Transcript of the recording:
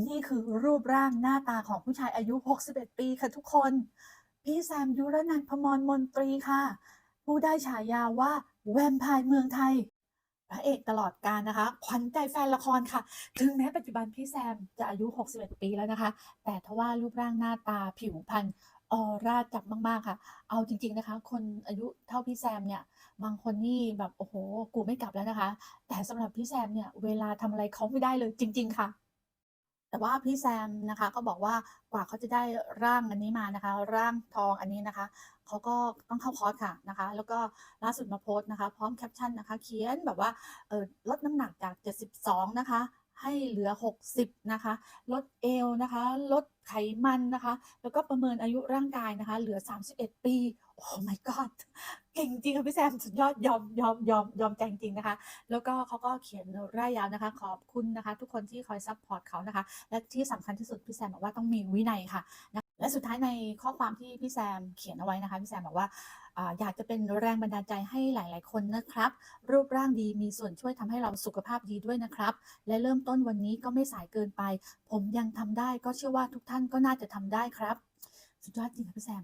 นี่คือรูปร่างหน้าตาของผู้ชายอายุ 61 ปีค่ะทุกคน พี่แซมยุรนันพมรมนตรีค่ะ ผู้ได้ฉายาว่าแวมไพร์เมืองไทย พระเอกตลอดกาลนะคะขวัญใจแฟนละครค่ะ ถึงแม้ปัจจุบันพี่แซมจะอายุ 61 ปีแล้วนะคะ แต่ทว่ารูปร่างหน้าตาผิวพรรณออร่าจับมาก ๆ ค่ะ เอาจริง ๆ นะคะ คนอายุเท่าพี่แซมเนี่ย บางคนนี่แบบ โอ้โฮกูไม่กลับแล้วนะคะ แต่สำหรับพี่แซมเนี่ย เวลาทำอะไรเขาไม่ได้เลยจริง ๆ ค่ะ แต่ว่าพี่แซมนะคะก็บอกว่ากว่าเขาจะได้ร่างอันนี้มานะคะ ร่างทองอันนี้นะคะเขาก็ต้องเข้าคอร์สค่ะนะคะ แล้วก็ล่าสุดมาโพสต์นะคะ พร้อมแคปชั่นนะคะ เขียนแบบว่าลดน้ำหนักจาก 72 นะคะ ให้เหลือ 60 นะคะ ลด เอวนะคะ ลดไขมันนะคะ แล้วก็ประเมินอายุร่างกายนะคะ เหลือ 31 ปี โอ้ my god เก่งจริงค่ะพี่แซมสุดยอดยอมยอมยอมยอมใจจริงนะคะ แล้วก็เขาก็เขียนร่ายยาวนะคะ ขอบคุณนะคะ ทุกคนที่คอยซัพพอร์ตเขานะคะ และที่สำคัญที่สุดพี่แซมบอกว่าต้องมีวินัยค่ะ และสุดท้ายในข้อความที่พี่แซมเขียนเอาไว้นะคะพี่แซมบอกว่าอยากจะเป็นแรงบันดาลใจให้หลาย ๆ คนนะครับ รูปร่างดีมีส่วนช่วยทำให้เราสุขภาพดีด้วยนะครับ และเริ่มต้นวันนี้ก็ไม่สายเกินไป ผมยังทำได้ก็เชื่อว่าทุกท่านก็น่าจะทำได้ครับ สุดยอดจริงค่ะพี่แซม